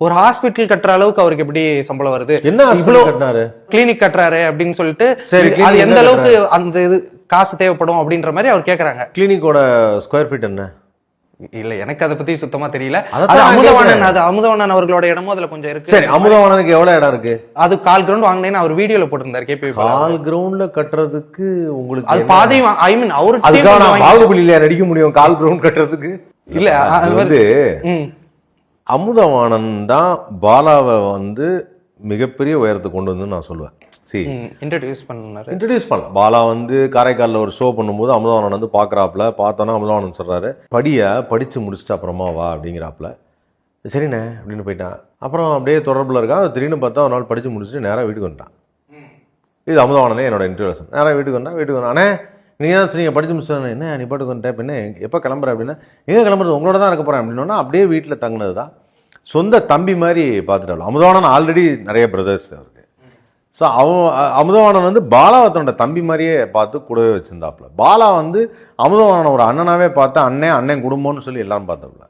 ஒரு ஹாஸ்பிட்டல் கட்டுற அளவுக்கு அவருக்கு எப்படி சம்பளம் வருது? என்ன இவ்வளவு கட்டினாரு? கிளினிக் கட்டுறாரு அப்படின்னு சொல்லிட்டு அது எந்த அளவுக்கு அந்த இது காசு தேவைப்படும் அப்படின்ற மாதிரி அவர் கேக்குறாங்க. கிளினிக்கோட ஸ்கொயர் ஃபீட் என்ன? இல்ல எனக்கு அதை பத்தி சுத்தமா தெரியல. அது அமுதவாணன். அது அமுதவாணன் அவர்களோட இடமும் அதுல கொஞ்சம் இருக்கு. சரி அமுதவாணனுக்கு எவ்வளவு இடம் இருக்கு? அது கால் கிரவுண்ட் வாங்கினேன்னு அவர் வீடியோல போட்டிருந்தாரு கேபி கால் கிரவுண்ட்ல கட்டுறதுக்கு உங்களுக்கு அது என்ன? பாதி ஐ மீன் அவரு பாகுபலியில நடிக்க முடியும் கால் கிரவுண்ட் கட்டுறதுக்கு? இல்ல, அது வந்து-. அமுதவாணன் தான் பாலாவை வந்து மிகப்பெரிய உயரத்துக்கு கொண்டு வந்து நான் சொல்லுவேன். சி ம், introduce பண்ணாரு. இன்ட்ரடியூஸ் பண்ணலாம். பாலா வந்து காரைக்காலில் ஒரு ஷோ பண்ணும்போது அமுதவாணன் வந்து பார்க்குறாப்புல. பார்த்தோன்னா அமுதவாணன் சொல்கிறாரு படியை படித்து முடிச்சுட்டு அப்புறமா வா அப்படிங்கிறாப்புல. சரிண்ணே அப்படின்னு போயிட்டான். அப்புறம் அப்படியே தொடர்பில் இருக்கா திடீர்னு பார்த்தா ஒரு நாள் படித்து முடிச்சுட்டு நேராக வீட்டுக்கு வந்துட்டான். இது அமுதவானனே என்னோட இன்ட்ரடியூஷன் நேராக வீட்டுக்கு வந்தா வீட்டுக்கு வந்தா அண்ணே நீங்கள் தான் சொன்னீங்க? படிச்சு முடிச்சு என்ன? நீ பாட்டுக்கு வந்துட்டேன் என்ன? எப்போ கிளம்புற? அப்படின்னா எங்கே கிளம்புறது? உங்களோட தான் இருக்க போகிறேன் அப்படின்னா அப்படியே வீட்டில் தங்கினது தான் சொந்த தம்பி மாதிரி பார்த்துட்டாலும் அமுதவாணன் ஆல்ரெடி நிறைய பிரதர்ஸ் அவருக்கு. ஸோ அவன் அமுதவாணன் வந்து பாலாவை தன்னோட தம்பி மாதிரியே பார்த்து கூடவே வச்சிருந்தாப்புல. பாலா வந்து அமுதவாணன் ஒரு அண்ணனாவே பார்த்து அண்ணன் அண்ணன் குடும்பம்னு சொல்லி எல்லாரும் பார்த்தாப்புல.